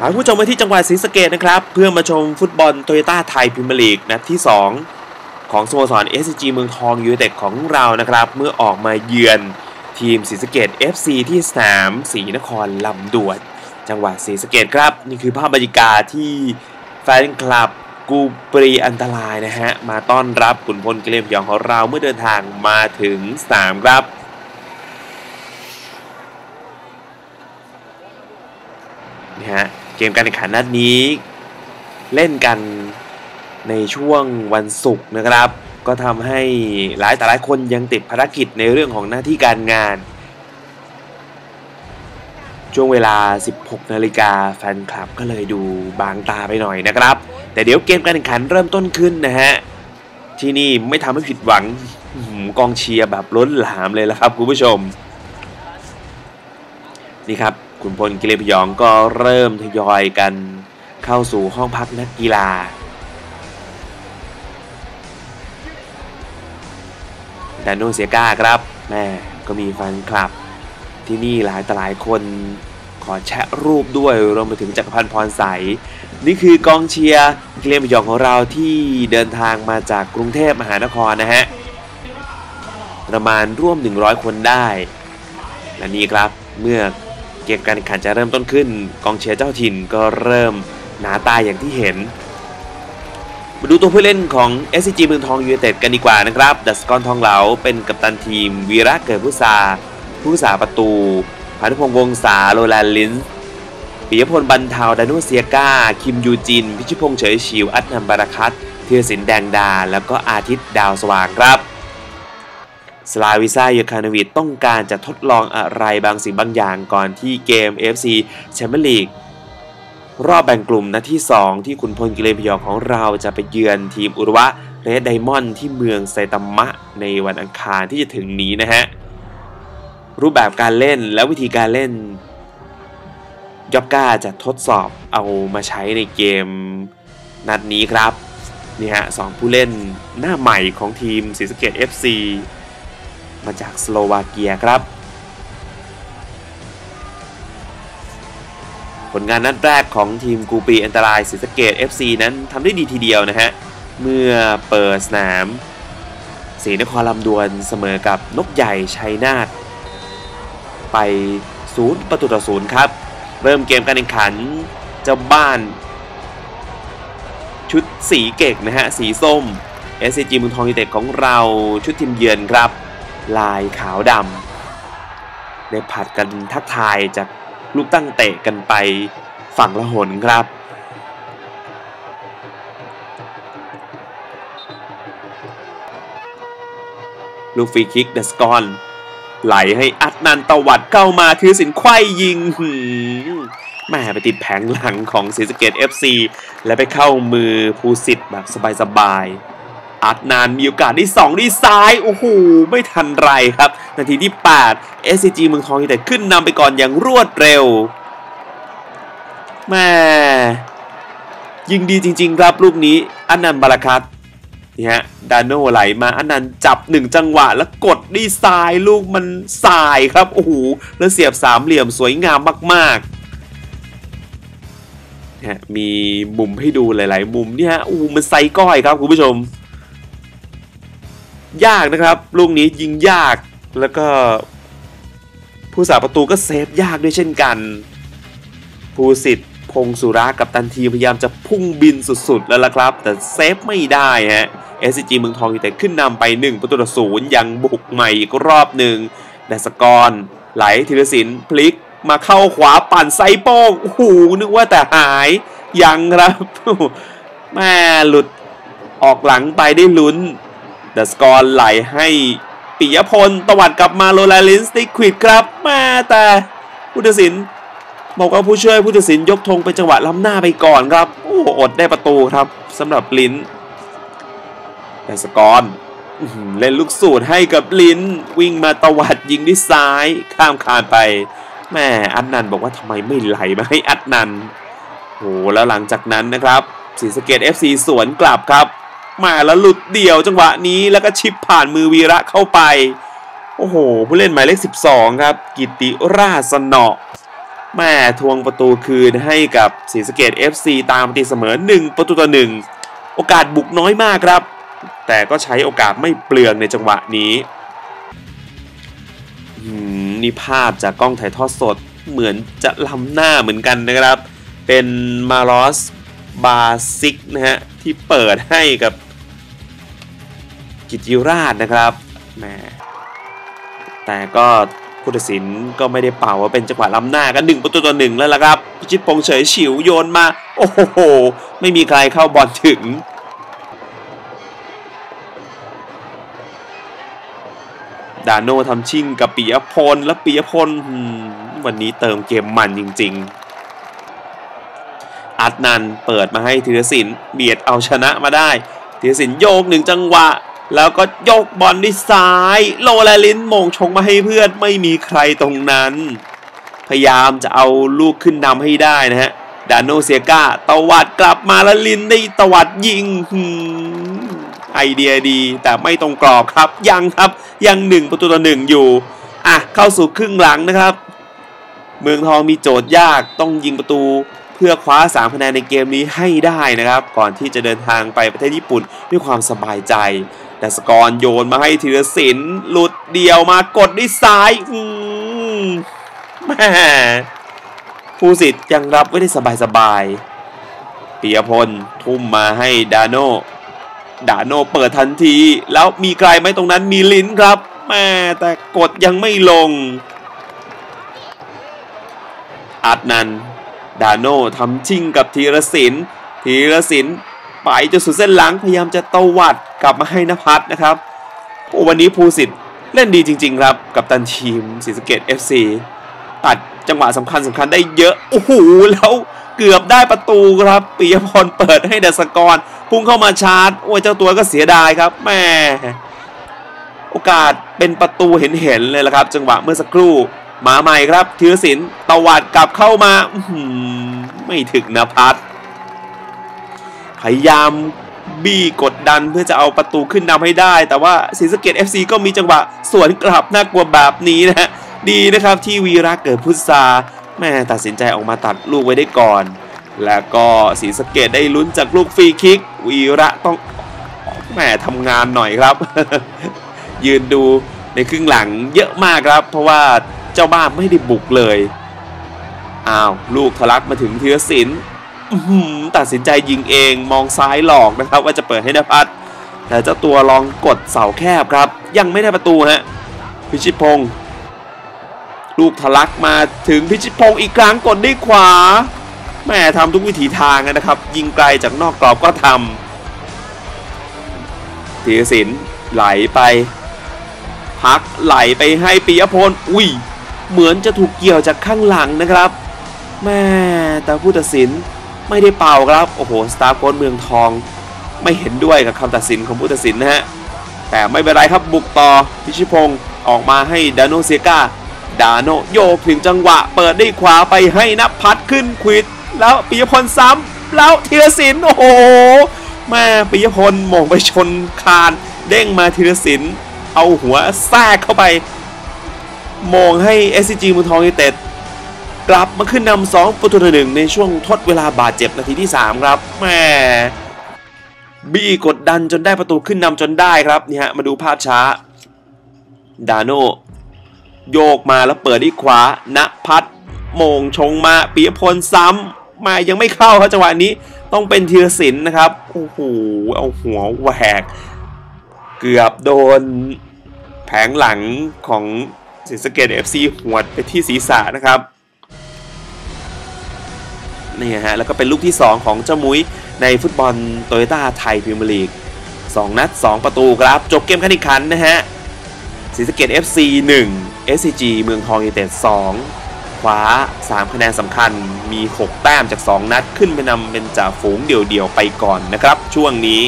พาผู้ชมมาที่จังหวัดศรีสะเกดนะครับ เพื่อมาชมฟุตบอลโตโยต้าไทยพรีเมียร์ลีกนัดที่ 2 ของสโมสร SCG เมืองทองยูไนเต็ดของเรานะครับ เมื่อออกมาเยือนทีมศรีสะเกด FC ที่สนามศรีนครลำดวน จังหวัดศรีสะเกดครับ นี่คือภาพบรรยากาศที่แฟนคลับกูปรีอันตรายนะฮะ มาต้อนรับขุนพลเกลมยองของเราเมื่อเดินทางมาถึงสนามครับ นะฮะ เกมการแข่งขันนัดนี้ เล่นกันในช่วงวันศุกร์นะครับ ก็ทำให้หลายแต่หลายคนยังติดภารกิจในเรื่องของหน้าที่การงาน ช่วงเวลา 16 นาฬิกาแฟนคลับก็เลยดูบางตาไปหน่อยนะครับ แต่เดี๋ยวเกมการแข่งขันเริ่มต้นขึ้นนะฮะ ที่นี่ไม่ทำให้ผิดหวังกองเชียร์แบบล้นหลามเลยละครับคุณผู้ชม นี่ครับ คุณพลกิเลพยองก็เริ่มทยอยกันเข้าสู่ห้องพักนักกีฬา ดานโนเซียก้าครับแม่ก็มีแฟนคลับที่นี่หลายต่อหลายคนขอแชะรูปด้วยรวมไปถึงจักรพันธ์พรใส นี่คือกองเชียร์กิเลพยองของเราที่เดินทางมาจากกรุงเทพมหานครนะฮะ ประมาณร่วม 100 คนได้ และนี่ครับเมื่อ เกมการแข่งขันจะเริ่มต้นขึ้น กองเชียร์เจ้าถิ่นก็เริ่มหนาตาอย่างที่เห็น มาดูตัวผู้เล่นของ SCG เมืองทองยูไนเต็ดกันดีกว่านะครับ ดัสกอนทองเหลาเป็นกัปตันทีม วีระเกิดพุษาผู้สาประตูพานุพงษ์วงศาโรแลนลินส์ปิยพลบันเทาดานุเซียก้าคิมยูจิน พิชิพงษ์เฉยชิว อัตนันบาราคัตเทียสินแดงดา แล้วก็อาทิตย์ดาวสว่างครับ สลาวิซ่าเยคานวิดต้องการจะทดลองอะไรบางสิ่งบางอย่างก่อนที่เกม FC แชมเปี้ยนลีกรอบแบ่งกลุ่มนัดที่ 2 ที่ขุนพลกิเลนพยองของเราจะไปเยือนทีมอุรุวะเรดไดมอนด์ที่เมืองไซตามะในวันอังคารที่จะถึงนี้นะฮะ รูปแบบการเล่นและวิธีการเล่นยอกก้าจะทดสอบเอามาใช้ในเกมนัดนี้ครับ นี่ฮะสองผู้เล่นหน้าใหม่ของทีมศรีสะเกด FC มาจากสโลวาเกียครับ ผลงานนัดแรกของทีมกูปีอันตรายศรีสะเกด FC นั้นทำได้ดีทีเดียวนะฮะ เมื่อเปิดสนามศรีนครลำดวนเสมอกับนกใหญ่ชัยนาทไปศูนย์ประตูต่อศูนย์ครับ เริ่มเกมการแข่งขันเจ้าบ้าน ชุดสีเก่งนะฮะ สีส้ม SCG เมืองทองยูเต็ดของเราชุดทีมเยือนครับ ลายขาวดำได้ผัดกันทักทายจากลูกตั้งเตะกันไปฝั่งละหนครับ ลูกฟรีคิกเดสกอนไหลให้อัดนันตวัดเข้ามาคือสินไขว้ยิงแม่ไปติดแผงหลังของศรีสะเกด FC และไปเข้ามือภูสิทธิ์แบบสบายๆ อัดนานมีโอกาสที่2ที่ซ้าย โอ้โห ไม่ทันไรครับ นาทีที่ 8 SCG เมืองทองยูไนเต็ดขึ้นนำไปก่อนอย่างรวดเร็วแม่ยิงดีจริง ๆ ครับลูกนี้อันนันบาราคัตนี่ฮะดานโนไหลมาอันนันจับหนึ่งจังหวะ แล้วกดดีไซน์ลูกมันสายครับ โอ้โห แล้วเสียบสามเหลี่ยมสวยงามมากๆนะมีมุมให้ดูหลาย ๆ มุมเนี่ยฮะอู้มันไซก้อยครับคุณผู้ชม ยากนะครับ ลูกนี้ยิงยากแล้วก็ ผู้สาประตูก็เซฟยากด้วยเช่นกัน ภูสิทธิ์พงสุรากับตันทีพยายามจะพุ่งบินสุดๆ แล้วล่ะครับ แต่เซฟไม่ได้ฮะ SCG เมืองทองอยู่แต่ขึ้นนำไป 1 ประตูต่อศูนย์ยังบุกใหม่อีกรอบหนึ่งดัสกอรไหลธีรศิลป์พลิกมาเข้าขวาปั่นไซโป้งโอ้โหนึกว่าแต่หายยังครับแม่หลุดออกหลังไปได้ลุ้น ดัสกรไหลให้ปิยพลตวัดกลับมาโรลาลินสติควิดครับแม่แต่ผู้ตัดสินบอกว่าผู้ช่วยผู้ตัดสินยกธงเป็นจังหวะล้ำหน้าไปก่อนครับโอ้อดได้ประตูครับสำหรับลินแต่สกอนเล่นลูกสูตรให้กับลินวิ่งมาตวัดยิงด้วยซ้ายข้ามคานไปแม่อัดนันบอกว่าทำไมไม่ไหลมาให้อัดนันโอ้แล้วหลังจากนั้นนะครับศรีสะเกด FC สวนกลับครับ มาแล้วหลุดเดี่ยวจังหวะนี้แล้วก็ชิปผ่านมือวีระเข้าไป โอ้โห ผู้เล่นหมายเลข 12 ครับ กิติราชสนอแม่ทวงประตูคืนให้กับศรีสะเกด FC ตามตีเสมอ 1 ประตูต่อหนึ่งโอกาสบุกน้อยมากครับ แต่ก็ใช้โอกาสไม่เปลืองในจังหวะนี้นี่ภาพจากกล้องถ่ายทอดสดเหมือนจะล้ำหน้าเหมือนกันนะครับ เป็นมาลอสบาซิกนะฮะ ที่เปิดให้กับ กิจิราชนะครับแมแต่ก็ผู้ตัดสินก็ไม่ได้เป่าว่าเป็นจังหวะล้ำหน้ากันหนึ่งประตูต่อหนึ่งแล้วล่ะครับ พิชิตพงษ์เฉยฉิวโยนมา โอ้โห ไม่มีใครเข้าบอลถึง ดาโนทำชิ่งกับปียพลและปียพลวันนี้เติมเกมมันจริง ๆ อัดนันเปิดมาให้ธีรศิลป์เบียดเอาชนะมาได้ธีรศิลป์โยกหนึ่งจังหวะ แล้วก็ยกบอลที่ซ้าย โลแลลินมงชงมาให้เพื่อนไม่มีใครตรงนั้น พยายามจะเอาลูกขึ้นนำให้ได้นะฮะ ดานโนเซียกาตวัดกลับมาแล้วลินได้ตวัดยิงไอเดียดีแต่ไม่ตรงกรอบครับ ยังครับยังหนึ่งประตูต่อหนึ่งอยู่ อะ เข้าสู่ครึ่งหลังนะครับ เมืองทองมีโจทย์ยากต้องยิงประตูเพื่อคว้า3คะแนนในเกมนี้ให้ได้นะครับ ก่อนที่จะเดินทางไปประเทศญี่ปุ่นด้วยความสบายใจ ดัสกรโยนมาให้ธีรศิลป์หลุดเดียวมากดด้วยซ้ายแม่ผู้สิทธิ์ยังรับไม่ได้สบายๆปียพลทุ่มมาให้ดาโนดาโนเปิดทันที แล้วมีใครไหมตรงนั้นมีลิ้นครับแม่แต่กดยังไม่ลงอัดนันดาโนทำชิงกับธีรศิลป์ธีรศิลป์ ไปจนสุดเส้นหลังพยายามจะตวัดกลับมาให้นภัสนะครับโอ้วันนี้ภูสิทธิ์เล่นดีจริง ๆ ครับ กับตันทีมศรีสะเกด FC ตัดจังหวะสำคัญสำคัญได้เยอะ โอ้โห แล้วเกือบได้ประตูครับปิยพรเปิดให้เดสกรพุ่งเข้ามาชาร์จ โอ้เจ้าตัวก็เสียดายครับแม่โอกาสเป็นประตูเห็นๆเลยละครับ จังหวะเมื่อสักครู่มาใหม่ครับธีรศิลป์ตวัดกลับเข้ามาไม่ถึงนภัส พยายามบี้กดดันเพื่อจะเอาประตูขึ้นนำให้ได้ แต่ว่าศรีสะเกด FC ก็มีจังหวะสวนกลับน่ากลัวแบบนี้นะฮะดีนะครับที่วีระเกิดพุทธาแม่ตัดสินใจออกมาตัดลูกไว้ได้ก่อน แล้วก็ศรีสะเกดได้ลุ้นจากลูกฟรีคิก วีระต้องแม่ทำงานหน่อยครับ ยืนดูในครึ่งหลังเยอะมากครับ เพราะว่าเจ้าบ้านไม่ได้บุกเลยอ้าวลูกทะลักมาถึงเทียศิลป์ ตัดสินใจยิงเองมองซ้ายหลอกนะครับ ว่าจะเปิดให้นภัสแต่เจ้าตัวลองกดเสาแคบครับ ยังไม่ได้ประตูฮะพิชิตพงศ์ลูกทะลักมาถึงพิชิตพงศ์อีกครั้งกดด้วยขวาแม่ทำทุกวิถีทางนะครับ ยิงไกลจากนอกกรอบก็ทำธีรศิลป์ไหลไป พักไหลไปให้ปิยพลอุ้ยเหมือนจะถูกเกี่ยวจากข้างหลังนะครับแม่แต่ผู้ตัดสิน ไม่ได้เป่าครับ โอ้โห สตาร์โค้ดเมืองทอง ไม่เห็นด้วยกับคำตัดสินของผู้ตัดสินนะฮะ แต่ไม่เป็นไรครับบุกต่อพิชิพงศ์ออกมาให้ดานโนเซียกาดาโนโยกถึงจังหวะ เปิดได้ขวาไปให้นับพัดขึ้นควิด แล้วปิยพลซ้ำแล้วธีรศิลป์โอ้โหแม่ปิยพลมองไปชนคานเด้งมาธีรศิลป์เอาหัวแทรกเข้าไปมองให้ SCG มือทองยูเต็ด กลับมาขึ้นนำสองประตูต่อหนึ่งในช่วงทดเวลาบาดเจ็บนาทีที่ 3 ครับแม่บี้กดดันจนได้ประตูขึ้นนำจนได้ครับนี่ฮะมาดูภาพช้า ดาโนโยกมาแล้วเปิดที่ขวาณพัฒโมงชงมาปีพลซ้ำมายังไม่เข้าครับจังหวะนี้ต้องเป็นเทียศินนะครับโอ้โหเอาหัวแหวก เกือบโดน แผงหลังของศรีสเกดเอฟซีหวดไปที่ศีรษะนะครับ นี่ฮะแล้วก็เป็นลูกที่ 2 ของเจ้ามุ้ยในฟุตบอลโตโยต้าไทยพรีเมียร์ลีก2นัด 2 ประตูครับ จบเกมการแข่งขันนะฮะศรีสะเกด FC 1 SCG เมืองทองยูเต็ด2คว้า 3 คะแนนสำคัญมี 6 แต้มจาก 2 นัดขึ้นไปนำเป็นจ่าฝูงเดี่ยวๆไปก่อนนะครับ ช่วงนี้